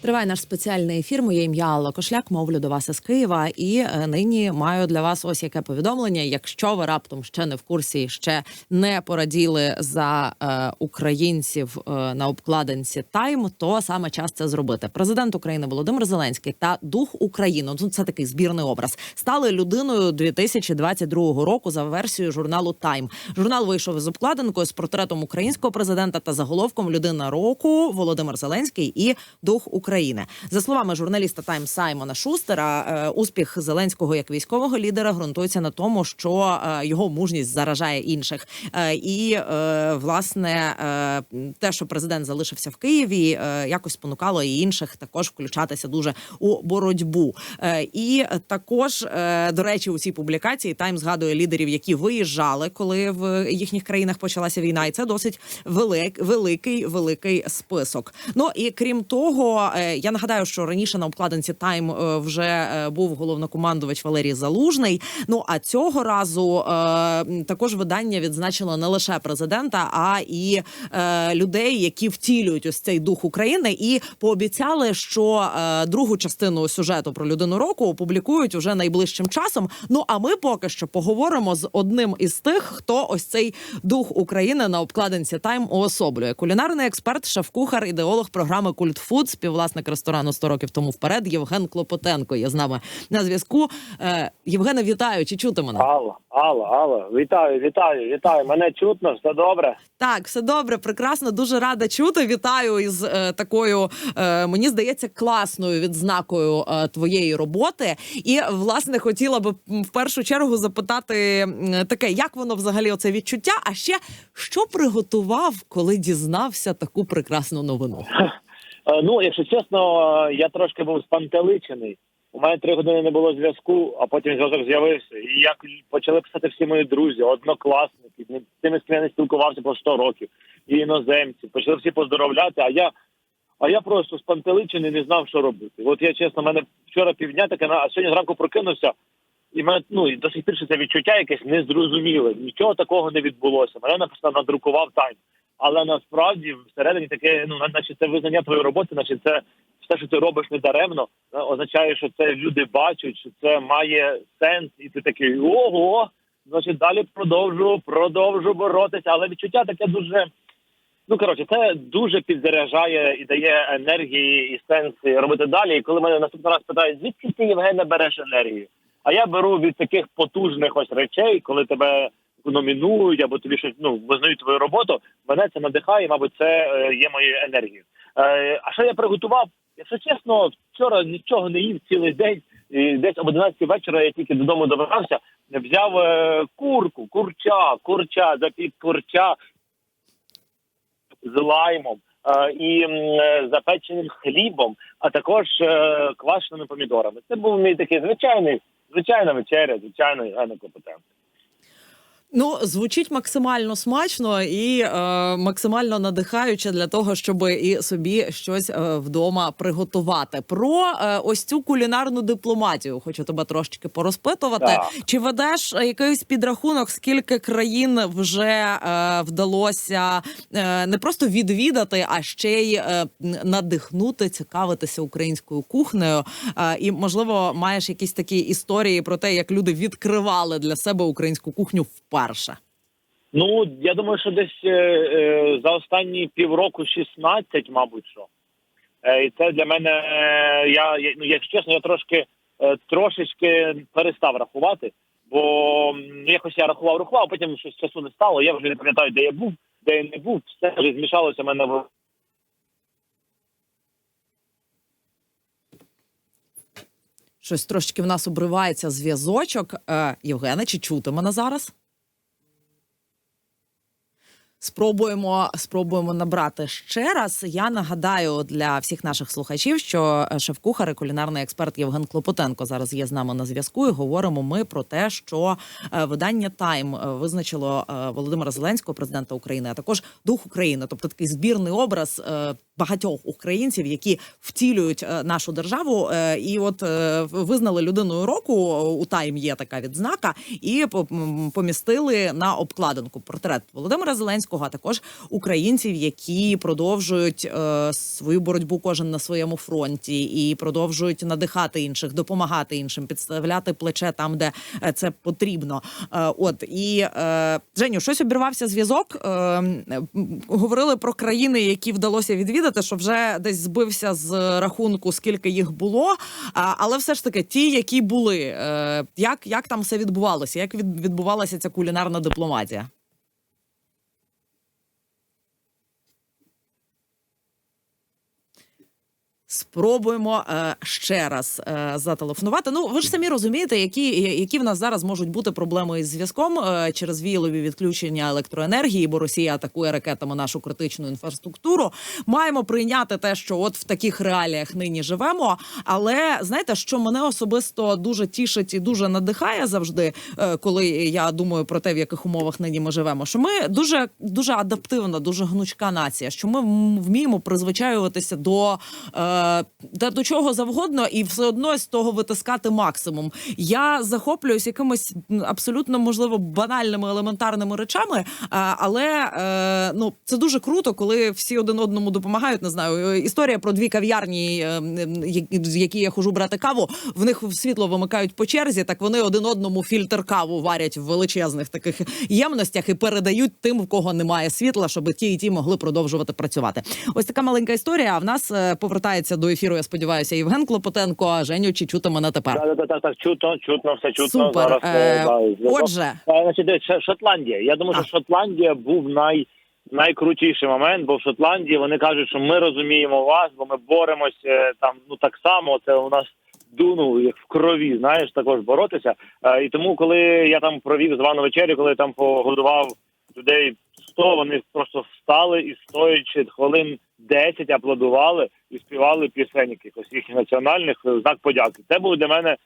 Триває наш спеціальний ефір. Моє ім'я Алла Кошляк. Мовлю до вас із Києва. І е, нині маю для вас ось яке повідомлення. Якщо ви раптом ще не в курсі, ще не пораділи за е, українців е, на обкладинці Тайм, то саме час це зробити. Президент України Володимир Зеленський та дух України. Ну це такий збірний образ. Стали людиною 2022 року за версією журналу Тайм. Журнал вийшов із обкладинкою з портретом українського президента та заголовком Людина року Володимир Зеленський і дух України. За словами журналіста Тайм Саймона Шустера, е, успіх Зеленського як військового лідера ґрунтується на тому, що е, його мужність заражає інших. Е, І власне те, що президент залишився в Києві, якось спонукало і інших також включатися дуже у боротьбу. І також, до речі, у цій публікації Тайм згадує лідерів, які виїжджали, коли в їхніх країнах почалася війна, і це досить велик, великий великий список. Ну і крім того, я нагадаю, що раніше на обкладинці Тайм е, вже е, був головнокомандувач Валерій Залужний. Ну а цього разу е, також видання відзначило не лише президента, а і е, людей, які втілюють ось цей дух України, і пообіцяли, що е, другу частину сюжету про людину року опублікують уже найближчим часом. Ну а ми поки що поговоримо з одним із тих, хто ось цей дух України на обкладинці Тайм уособлює. Кулінарний експерт, шеф-кухар, ідеолог програми Культ Фуд, співвласник ресторану «100 років тому вперед. Євген Клопотенко є з нами на зв'язку. Е, Євгене, вітаю! Чи чути мене? Алла, Алла, Алла, вітаю, вітаю, вітаю. Мене чутно, все добре. Так, все добре, прекрасно, дуже рада чути. Вітаю із е, такою, е, мені здається, класною відзнакою е, твоєї роботи. І власне хотіла би в першу чергу запитати таке, як воно взагалі оце відчуття? А ще що приготував, коли дізнався таку прекрасну новину? Е, Ну, якщо чесно, я трошки був спантеличений. У мене три години не було зв'язку, а потім зв'язок з'явився. І як почали писати всі мої друзі, однокласники, тими, з ким я не спілкувався по 100 років, і іноземці, почали всі поздоровляти, а я. А я просто спантеличений, не знав, що робити. От я чесно, мене вчора півдня таке, а сьогодні зранку прокинувся, і мене ну і до сих пір це відчуття якесь незрозуміле. Нічого такого не відбулося. Мене написано надрукував тайм. Але насправді всередині таке, ну наче це визнання твоєї роботи, наче це все, що ти робиш не даремно, е, означає, що це люди бачать, що це має сенс, і ти такий ого. Значить, далі продовжу, продовжу боротися. Але відчуття таке дуже. Ну коротше, це дуже підзаряджає і дає енергії і сенс робити далі. І коли мене наступний раз питають, звідки ти Євгене береш енергію? А я беру від таких потужних ось речей, коли тебе номінують або тобі щось ну визнають твою роботу. Мене це надихає, мабуть, це е, є моєю енергією. Е, а що я приготував? Якщо чесно, вчора нічого не їв цілий день. І десь об 11 вечора я тільки додому добирався, взяв е, курку, курча, курча, запік курча з лаймом і запеченим хлібом, а також квашеними помідорами. Це був мій такий звичайний, звичайна вечеря, звичайний генокопотент. Ну, звучить максимально смачно і е, максимально надихаюче для того, щоб і собі щось е, вдома приготувати. Про е, ось цю кулінарну дипломатію хочу тебе трошечки порозпитувати. Так. Чи ведеш якийсь підрахунок, скільки країн вже е, вдалося е, не просто відвідати, а ще й е, надихнути, цікавитися українською кухнею? Е, і можливо, маєш якісь такі історії про те, як люди відкривали для себе українську кухню вперше. Ну я думаю, що десь е, е, за останні півроку 16, мабуть, що. Е, і це для мене, е, я, я ну, якщо чесно, я трошки е, трошечки перестав рахувати, бо ну, якось я рахував, рахував, а потім щось часу не стало. Я вже не пам'ятаю, де я був, де я не був. Все вже змішалося в мене в Щось трошечки в нас обривається зв'язочок. Е, Євгене, чи чути мене зараз? Спробуємо спробуємо набрати ще раз. Я нагадаю для всіх наших слухачів, що е, шеф-кухар і кулінарний експерт Євген Клопотенко зараз є з нами на зв'язку. І говоримо ми про те, що е, видання Тайм е, визначило е, Володимира Зеленського, президента України, а також дух України, тобто такий збірний образ. Багатьох українців, які втілюють е, нашу державу, е, і от е, визнали людиною року. У Тайм є така відзнака, і помістили на обкладинку портрет Володимира Зеленського, а також українців, які продовжують свою боротьбу кожен на своєму фронті і продовжують надихати інших, допомагати іншим, підставляти плече там, де це потрібно. От і Женю, щось обірвався зв'язок. Говорили про країни, які вдалося відвідати, що вже десь збився з рахунку, скільки їх було. Але все ж таки, ті, які були, е, як, як там все відбувалося? Як від, відбувалася ця кулінарна дипломатія? Спробуємо е, ще раз е, зателефонувати. Ну ви ж самі розумієте, які, які в нас зараз можуть бути проблеми із зв'язком е, через віялові відключення електроенергії, бо Росія атакує ракетами нашу критичну інфраструктуру. Маємо прийняти те, що от в таких реаліях нині живемо. Але знаєте, що мене особисто дуже тішить і дуже надихає завжди, е, коли я думаю про те, в яких умовах нині ми живемо. Що ми дуже дуже адаптивна, дуже гнучка нація. Що ми вміємо призвичаюватися до, е, до, до чого завгодно, і все одно з того витискати максимум. Я захоплююсь якимось абсолютно можливо банальними елементарними речами, е, але е, ну це дуже круто, коли всі один одному допомагають. Не знаю, е, історія про дві кав'ярні, з які я хожу брати каву. В них світло вимикають по черзі. Так вони один одному фільтр каву варять в величезних таких ємностях і передають тим, в кого немає світла, щоб ті і ті могли продовжувати працювати. Ось така маленька історія. А в нас е, повертається до ефіру. Я сподіваюся, Євген Клопотенко. А Женю, чи чути мене тепер? Так, так, так, так, чутно, чутно, все чутно. Супер. Зараз, Е. Отже, Е, Значить, Шотландія. Я думаю, що Шотландія був най, найкрутіший момент, бо в Шотландії вони кажуть, що ми розуміємо вас, бо ми боремось е, там ну так само. Це у нас дуну як в крові, знаєш, також боротися. Е, І тому, коли я там провів звану вечерю, коли я там погодував людей 100, вони просто встали і стоячи хвилин 10 аплодували і співали пісень якихось їхніх національних е, знак подяки. Це був для мене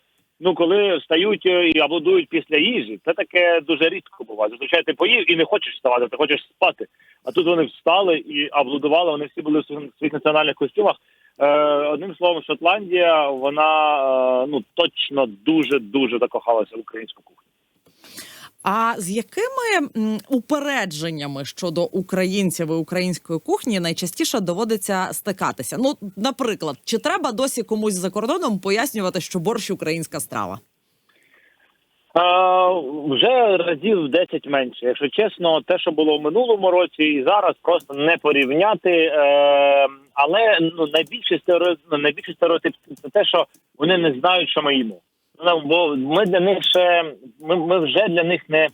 Ну, коли встають е, і аплодують після їжі, це таке дуже рідко буває. Зазвичай ти поїв і не хочеш вставати, ти хочеш спати. А тут вони встали і аплодували. Вони всі були в своїх національних костюмах. Е, одним словом, Шотландія, вона е, ну точно дуже дуже закохалася в українську кухню. А з якими упередженнями щодо українців і української кухні найчастіше доводиться стикатися? Ну, наприклад, чи треба досі комусь за кордоном пояснювати, що борщ українська страва? Е, вже разів в 10 менше. Якщо чесно, те, що було в минулому році, і зараз просто не порівняти. Е, але ну найбільший стереотип, найбільший стереотип це те, що вони не знають, що ми їмо. Ну, бо ми для них ще ми, ми вже для них не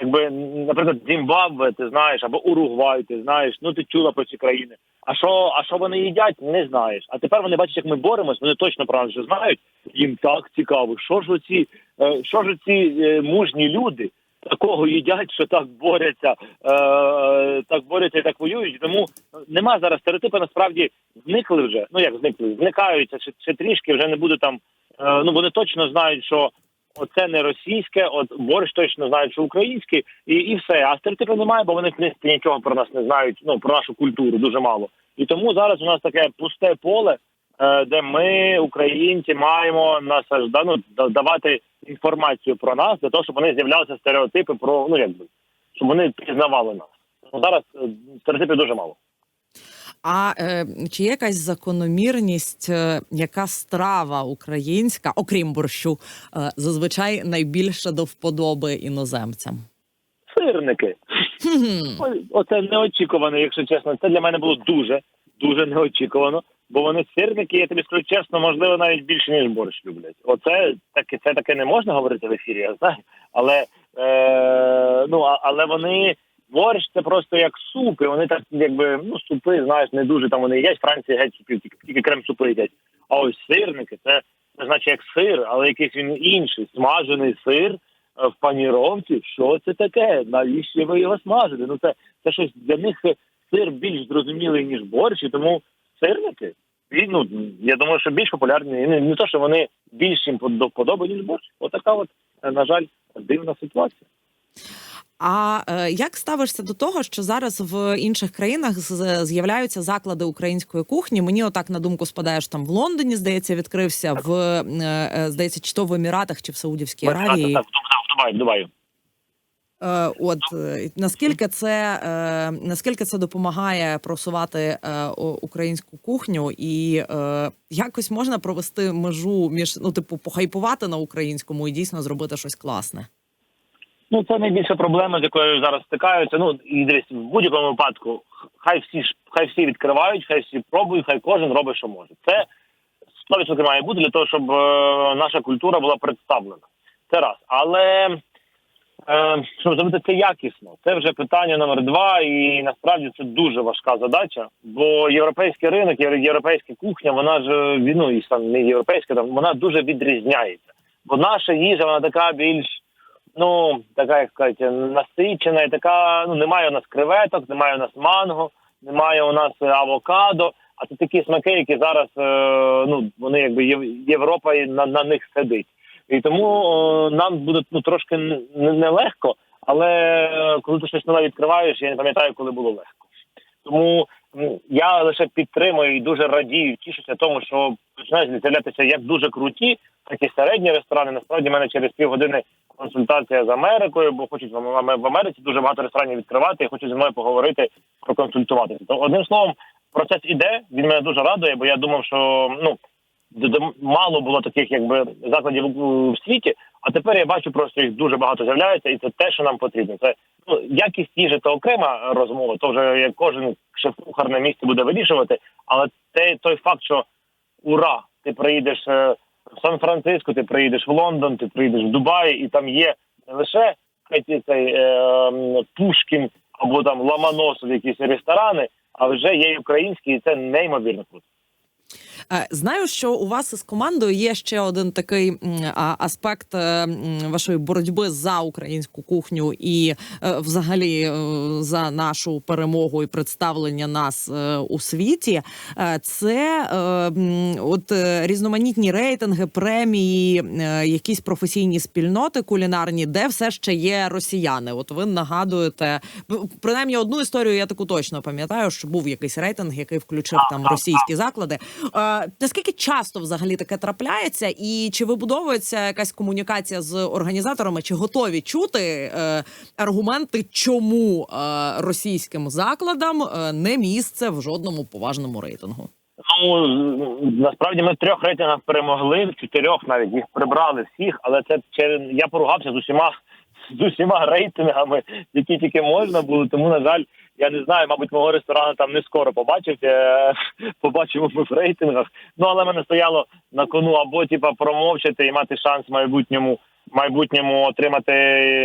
якби, наприклад, Зімбабве, ти знаєш, або Уругвай, ти знаєш. Ну ти чула про ці країни. А що, а що вони їдять, не знаєш. А тепер вони бачать, як ми боремось, вони точно про нас вже знають. Їм так цікаво. Що ж оці, е, що ж ці е, мужні люди такого їдять, що так борються, е, так борються і так воюють. Тому нема зараз стереотипи, насправді зникли вже. Ну як зникли, зникаються ще, ще трішки, вже не буде там. Е, ну вони точно знають, що оце не російське, от борщ точно знають, що українське, і, і все. А стереотипів немає, бо вони в нічого про нас не знають. Ну про нашу культуру дуже мало. І тому зараз у нас таке пусте поле, е, де ми, українці, маємо насажда, ну, давати інформацію про нас для того, щоб вони з'являлися стереотипи про ну якби щоб вони пізнавали нас. Зараз е, стереотипів дуже мало. А е, чи є якась закономірність, е, яка страва українська, окрім борщу, е, зазвичай найбільше до вподоби іноземцям? Сирники. Хм. Ой, Оце неочікувано, якщо чесно. Це для мене було дуже, дуже неочікувано. Бо вони сирники, я тобі скажу чесно, можливо, навіть більше ніж борщ люблять. Оце таке, це таке не можна говорити в ефірі, я знаю. Але е, ну а- але вони борщ це просто як супи. Вони так, якби ну супи, знаєш, не дуже там вони їдять. Франції геть супів, тільки, тільки крем супи їдять. А ось сирники, це, це значить як сир, але якийсь він інший, смажений сир. е, В паніровці, що це таке? Навіщо ви його смажите? Ну це, це щось для них е, сир більш зрозумілий ніж борщ, і тому сирники. Ну я думаю, що більш популярні. Не, не то, що вони більш їм до вподоби, ніж борщ. Отака, от е, на жаль, дивна ситуація. А е, як ставишся до того, що зараз в інших країнах з'являються заклади української кухні? Мені отак на думку спадає, що там в Лондоні, здається, відкрився в е, е, здається, чи то в Еміратах, чи в Саудівській Аравії. Так, в Дубаї, в Дубаї. От наскільки це наскільки це допомагає просувати українську кухню, і якось можна провести межу між ну, типу, похайпувати на українському і дійсно зробити щось класне. Ну, це найбільша проблема, з якою зараз стикаються. Ну і дивись, в будь-якому випадку, хай всі ж хай всі відкривають, хай всі пробують, хай кожен робить, що може. Це 100% має бути для того, щоб е, наша культура була представлена. Це раз. Але е, щоб зробити це якісно, це вже питання номер два, і насправді це дуже важка задача. Бо європейський ринок, євро- європейська кухня, вона ж ну і сам не європейська, там вона дуже відрізняється. Бо наша їжа, вона така більш ну така, як сказати, насичена, і така. Ну немає у нас креветок, немає у нас манго, немає у нас е, авокадо. А це такі смаки, які зараз е, ну вони якби Єв- Європа на, на них сидить. І тому е, нам буде ну трошки нелегко, але коли ти щось нове відкриваєш, я не пам'ятаю, коли було легко. Тому я лише підтримую і дуже радію, тішуся тому, що починають з'являтися як дуже круті, так і середні ресторани. Насправді в мене через півгодини консультація з Америкою, бо хочуть в в Америці дуже багато ресторанів відкривати і хочуть зі мною поговорити, проконсультуватися. То одним словом, процес іде. Він мене дуже радує, бо я думав, що ну мало було таких якби закладів в світі. А тепер я бачу, просто їх дуже багато з'являється, і це те, що нам потрібно. Це ну якість їжі це окрема розмова. То вже як кожен шеф-кухар на місці буде вирішувати. Але те той факт, що ура, ти приїдеш е, в Сан-Франциско, ти приїдеш в Лондон, ти приїдеш в Дубай, і там є не лише цей е, Пушкін або там Ламаносов, якісь ресторани, а вже є й українські, і це неймовірно круто. Е, Знаю, що у вас із командою є ще один такий аспект е, вашої боротьби за українську кухню і е, взагалі за нашу перемогу і представлення нас у світі. Це от різноманітні рейтинги, премії, якісь професійні спільноти кулінарні, де все ще є росіяни. От ви нагадуєте, принаймні одну історію я таку точно пам'ятаю, що був якийсь рейтинг, який включив там російські заклади. Наскільки часто взагалі таке трапляється, і чи вибудовується якась комунікація з організаторами, чи готові чути е, аргументи, чому е, російським закладам е, не місце в жодному поважному рейтингу? Ну насправді ми в трьох рейтингах перемогли, в чотирьох навіть їх прибрали всіх, але це через я поругався з усіма з усіма рейтингами, які тільки можна було. Тому на жаль, я не знаю, мабуть, мого ресторану там не скоро побачив. е, Побачимо ми в рейтингах. Ну але мене стояло на кону або типа промовчати і мати шанс майбутньому майбутньому отримати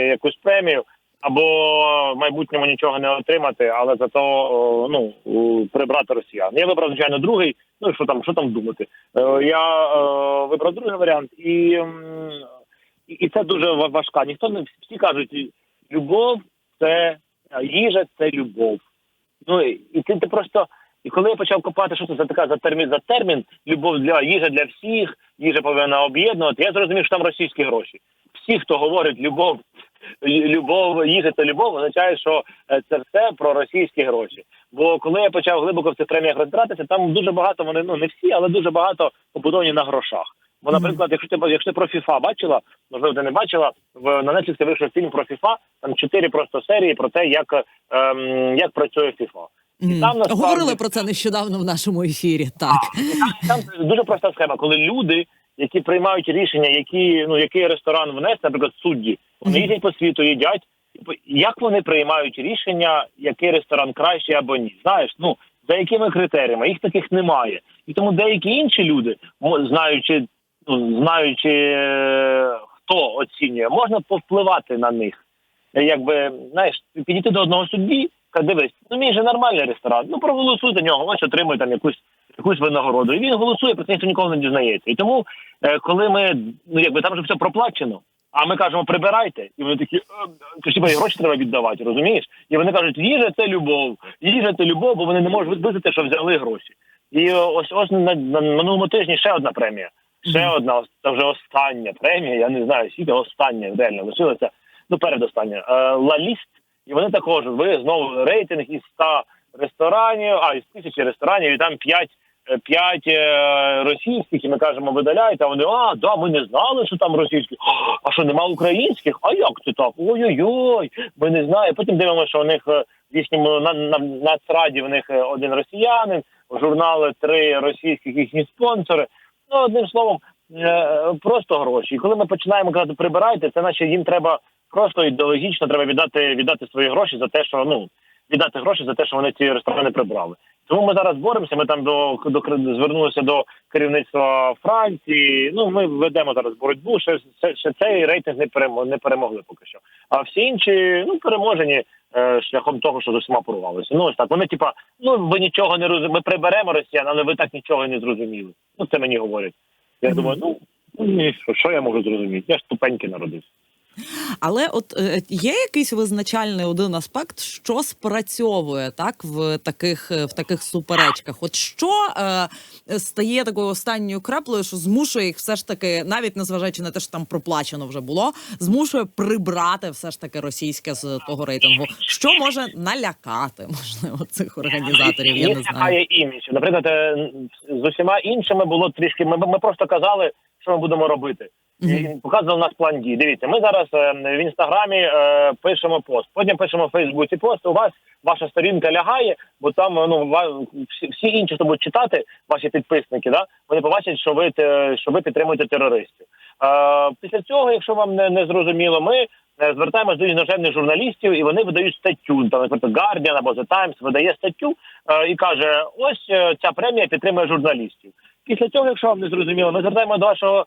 якусь премію. Або в майбутньому нічого не отримати, але зато ну прибрати росіян. Я вибрав звичайно другий. Ну що там, що там думати? Е, Я е, вибрав другий варіант, і, і це дуже важка. Ніхто не всі кажуть, любов це їжа, це любов. Ну і і ти, ти просто. І коли я почав копати, що це за така за термін за термін, любов для їжа для всіх, їжа повинна об'єднувати. Я зрозумів, що там російські гроші. Всі, хто говорить любов, любов, їжа та любов, означає, що е, це все про російські гроші. Бо коли я почав глибоко в цих преміях розбиратися, там дуже багато вони ну не всі, але дуже багато побудовані на грошах. Бо, наприклад, якщо ти якщо ти про FIFA бачила, можливо, ти не бачила, в на Netflix вийшов фільм про FIFA, там чотири просто серії про те, як, ем, як працює FIFA. Мгм. там насправді- Говорили про це нещодавно в нашому ефірі. Так Там дуже проста схема, коли люди, які приймають рішення, які ну який ресторан внести, наприклад, судді, вони їздять по світу, їдять. Як вони приймають рішення, який ресторан кращий або ні? Знаєш, ну за якими критеріями? Їх таких немає. І тому деякі інші люди, знаючи, знаючи е, хто оцінює, можна повпливати на них. Е, Якби знаєш, підійти до одного судді, каже, дивись, ну мій же нормальний ресторан. Ну проголосуй за нього, ось отримує там якусь якусь винагороду. І він голосує, про це ніхто ніколи не дізнається. І тому, е, коли ми ну якби там вже все проплачено, а ми кажемо прибирайте, і вони такі «Е, ж типа і гроші треба віддавати, розумієш? І вони кажуть, їжа це любов, їжа це любов, бо вони не можуть визнати, що взяли гроші. І е, ось ось на, на минулому тижні ще одна премія. Ще одна, це вже остання премія. Я не знаю, скільки остання реально лишилася. ну передостання е, Ла Ліст, і вони також ви знову рейтинг із 100 ресторанів, а із тисячі ресторанів, і там 5 е, П'ять е, російських, і ми кажемо, видаляйте. А вони а да, ми не знали, що там російські. А що нема українських? А як це так? Ой-ой-ой, ми не знаємо. Потім дивимося, що у них е, в їхньому на, на нацраді в них е, один росіянин, журнали три російських їхні спонсори. Ну одним словом, е, просто гроші. І коли ми починаємо казати прибирайте, це наче їм треба просто ідеологічно треба віддати віддати свої гроші за те, що ну віддати гроші за те, що вони ці ресторани прибрали. Тому ми зараз боремося. Ми там до, до звернулися до керівництва Франції. Ну ми ведемо зараз боротьбу. Ще, ще, ще цей рейтинг не перемо, не перемогли поки що. А всі інші ну переможені е, шляхом того, що з усіма порвалися. Ну ось так. Вони типа, ну ви нічого не розумієте. Ми приберемо росіян, але ви так нічого не зрозуміли. Ну це мені говорять. Я думаю, ну. Ну, ні, що, що я можу зрозуміти? Я ж тупенький народився. Але от е, є якийсь визначальний один аспект, що спрацьовує так в таких е, в таких суперечках. От що е, стає такою останньою краплею, що змушує їх все ж таки, навіть незважаючи на те, що там проплачено вже було, змушує прибрати все ж таки російське з того рейтингу. Що може налякати можливо цих організаторів? Я не знаю. імідж. Наприклад, е, з усіма іншими було трішки. Ми, ми просто казали, що ми будемо робити. І показував наш план дій. Дивіться, ми зараз е, в інстаграмі е, пишемо пост, потім пишемо в Фейсбуці пост. У вас ваша сторінка лягає, бо там е, ну всі, всі інші, хто будуть читати, ваші підписники, да вони побачать, що ви те- що ви підтримуєте терористів. Е, після цього, якщо вам не, не зрозуміло, ми звертаємося до іноземних журналістів, і вони видають статтю. Там, наприклад, Guardian або The Times видає статтю е, і каже: ось ця премія підтримує журналістів. Після цього, якщо вам не зрозуміло, ми звертаємо до вашого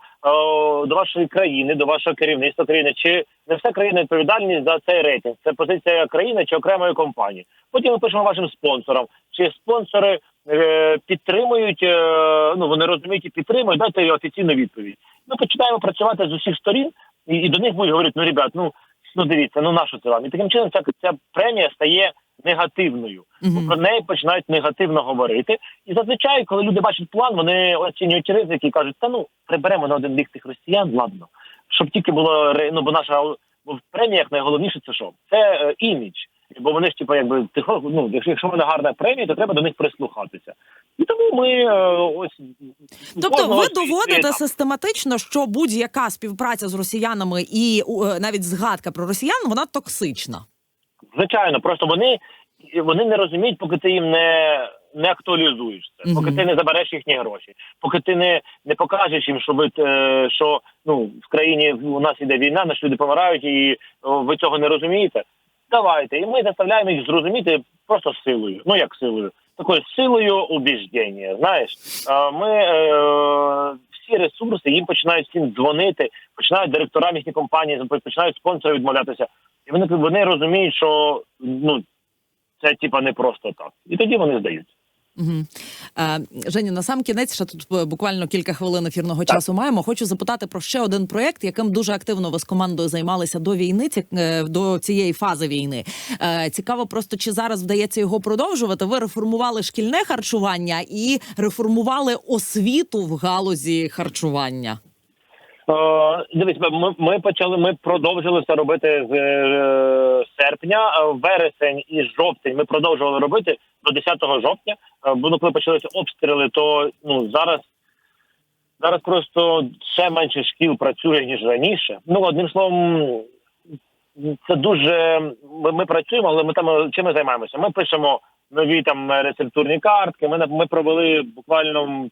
до вашої країни, до вашого керівництва країни. Чи не вся країна відповідальність за цей рейтинг? Це позиція країни чи окремої компанії. Потім ми пишемо вашим спонсорам, чи спонсори е, підтримують, е, ну вони розуміють і підтримують, дайте офіційну відповідь. Ми починаємо працювати з усіх сторін, і, і до них будуть говорити: ну ребят, ну ну дивіться, ну на що це вам? І таким чином ця, ця премія стає негативною. Мгм. Про неї починають негативно говорити. І зазвичай, коли люди бачать план, вони оцінюють ризики і кажуть, та ну приберемо на один бік цих росіян, ладно. Щоб тільки було ну, бо наша бо в преміях найголовніше це що? Це е, імідж. Бо вони ж типу, якби тихо, ну, якщо, вона гарна премія, то треба до них прислухатися. І тому ми е, ось Тобто, ви доводите етап. систематично, що будь-яка співпраця з росіянами і е, навіть згадка про росіян вона токсична. Звичайно, просто вони, вони не розуміють, поки ти їм не, не актуалізуєш це, поки ти не забереш їхні гроші, поки ти не, не покажеш їм, що ви е, що ну в країні у нас іде війна, наші люди помирають, і ви цього не розумієте. Давайте, і ми заставляємо їх зрозуміти просто силою. Ну як силою, такою силою убіждення. Знаєш, ми е, всі ресурси їм починають всім дзвонити, починають директорам їхніх компаній, починають спонсори відмовлятися. І вони вони розуміють, що ну це типа не просто так, і тоді вони здаються. Угу. Е, Женя, на сам кінець ще тут е, буквально кілька хвилин ефірного часу маємо. Хочу запитати про ще один проєкт, яким дуже активно ви з командою займалися до війни, ці- е, до цієї фази війни. Е, Цікаво, просто чи зараз вдається його продовжувати. Ви реформували шкільне харчування і реформували освіту в галузі харчування. Е, дивись, ми, ми почали. Ми продовжили це робити з е, серпня, а вересень і жовтень. Ми продовжували робити до 10 жовтня. Е, бо ну, коли почалися обстріли, то ну зараз. Зараз просто ще менше шкіл працює ніж раніше. Ну одним словом, це дуже ми, ми працюємо, але ми там чим ми займаємося? Ми пишемо нові там рецептурні картки. Ми ми провели буквально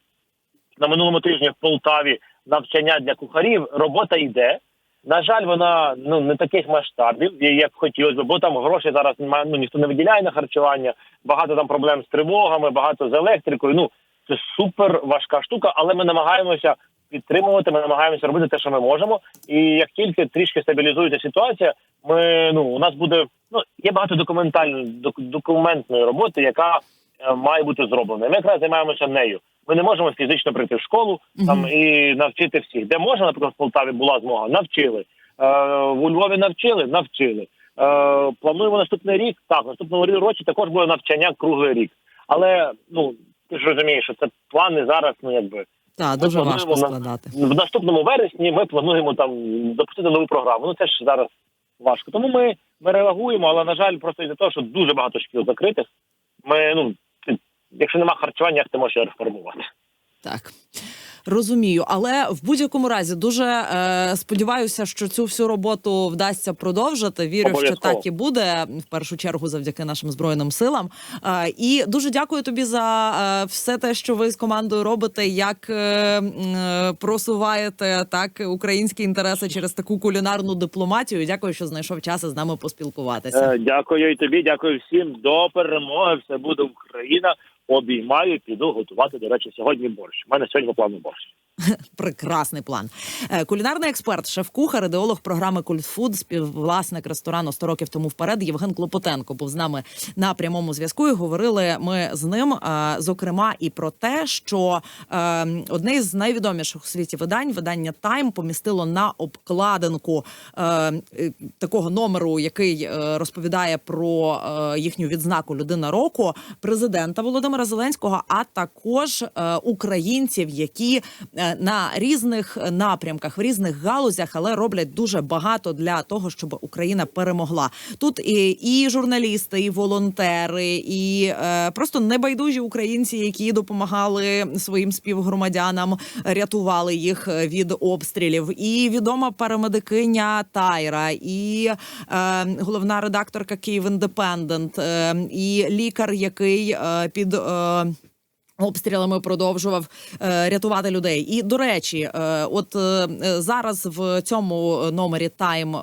на минулому тижні в Полтаві навчання для кухарів. Робота йде. На жаль, вона ну не таких масштабів, як хотілося б, бо там грошей зараз немає. Ну ніхто не виділяє на харчування. Багато там проблем з тривогами, багато з електрикою. Ну це супер важка штука, але ми намагаємося підтримувати. Ми намагаємося робити те, що ми можемо. І як тільки трішки стабілізується ситуація, ми ну у нас буде ну є багато документальної док- документної роботи, яка е, має бути зроблена. Ми якраз займаємося нею. Ми не можемо фізично прийти в школу там і навчити всіх. Де можна, наприклад, в Полтаві була змога, навчили. Е, у Львові навчили, навчили. Е, плануємо наступний рік. Так, наступному році також буде навчання круглий рік. Але ну ти ж розумієш, що це плани зараз. Ну якби Так, дуже важко складати. в наступному вересні ми плануємо там допустити нову програму. Ну це ж зараз важко. Тому ми, ми реагуємо, але на жаль, просто із-за того, що дуже багато шкіл закритих. Ми ну якщо нема харчування, як ти можеш його реформувати? Так. Розумію, але в будь-якому разі дуже е, сподіваюся, що цю всю роботу вдасться продовжити. Вірю, що так і буде в першу чергу завдяки нашим збройним силам. Е, і дуже дякую тобі за е, все те, що ви з командою робите, як е, е, просуваєте так українські інтереси через таку кулінарну дипломатію. Дякую, що знайшов час із нами поспілкуватися. Е, дякую і тобі, дякую всім. До перемоги. Все буде Україна. Обіймаю, піду готувати. До речі, сьогодні борщ. У мене сьогодні по плану борщ. Прекрасний план. Е, Кулінарний експерт, шеф-кухар, ідеолог програми Культфуд, співвласник ресторану «100 років тому вперед. Євген Клопотенко був з нами на прямому зв'язку. І говорили ми з ним, е, зокрема, і про те, що е, одне з найвідоміших у світі видань, видання Тайм, помістило на обкладинку такого номеру, який розповідає про їхню відзнаку людина року, президента Володимира Зеленського, а також е, українців, які е, на різних напрямках, в різних галузях, але роблять дуже багато для того, щоб Україна перемогла. Тут і, і журналісти, і волонтери, і е, просто небайдужі українці, які допомагали своїм співгромадянам, рятували їх від обстрілів. І відома парамедикиня Тайра, і е, головна редакторка Київ Індепендент, і лікар, який е, під. Е, Обстрілами продовжував е, рятувати людей. І до речі, е, от е, зараз в цьому номері Тайм е,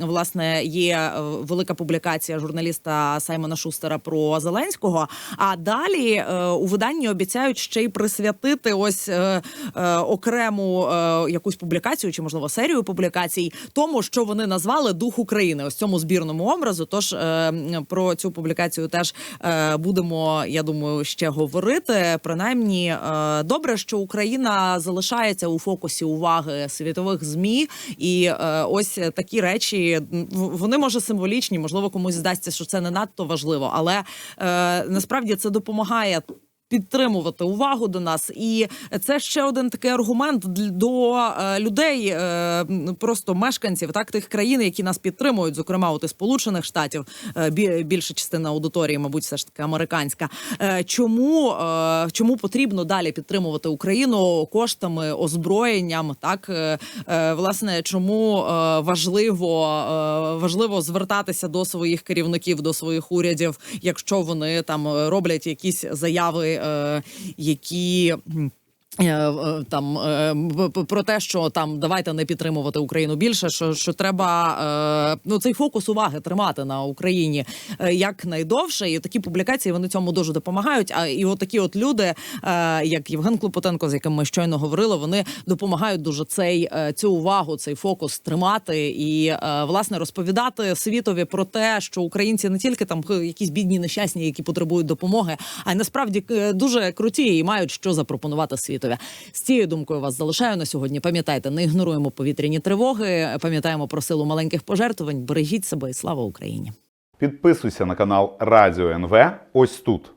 власне є е, велика публікація журналіста Саймона Шустера про Зеленського. А далі е, у виданні обіцяють ще й присвятити ось е, е, окрему е, якусь публікацію, чи можливо серію публікацій, тому що вони назвали дух України. Ось цьому збірному образу. Тож е, про цю публікацію теж е, будемо, я думаю, ще говорити. Принаймні, е, добре, що Україна залишається у фокусі уваги світових змі, і е, ось такі речі вони може символічні, можливо, комусь здасться, що це не надто важливо, але е, насправді це допомагає. Підтримувати увагу до нас, і це ще один такий аргумент до е, людей, е, просто мешканців, так тих країн, які нас підтримують, зокрема от і Сполучених Штатів, е, більша частина аудиторії, мабуть, все ж таки американська. Чому, чому потрібно далі підтримувати Україну коштами, озброєнням? Так власне, чому важливо, важливо звертатися до своїх керівників, до своїх урядів, якщо вони там роблять якісь заяви, які. Е, е, Там е, про те, що там давайте не підтримувати Україну більше, що, що треба ну цей фокус уваги тримати на Україні е, якнайдовше. І такі публікації вони цьому дуже допомагають. А і от такі от люди, як Євген Клопотенко, з яким ми щойно говорили, вони допомагають дуже цей цю увагу, цей фокус тримати і власне розповідати світові про те, що українці не тільки там якісь бідні нещасні, які потребують допомоги, а й насправді дуже круті і мають що запропонувати світові. З цією думкою вас залишаю на сьогодні. Пам'ятайте, не ігноруємо повітряні тривоги. Пам'ятаємо про силу маленьких пожертвувань. Бережіть себе і слава Україні. Підписуйся на канал Радіо НВ ось тут.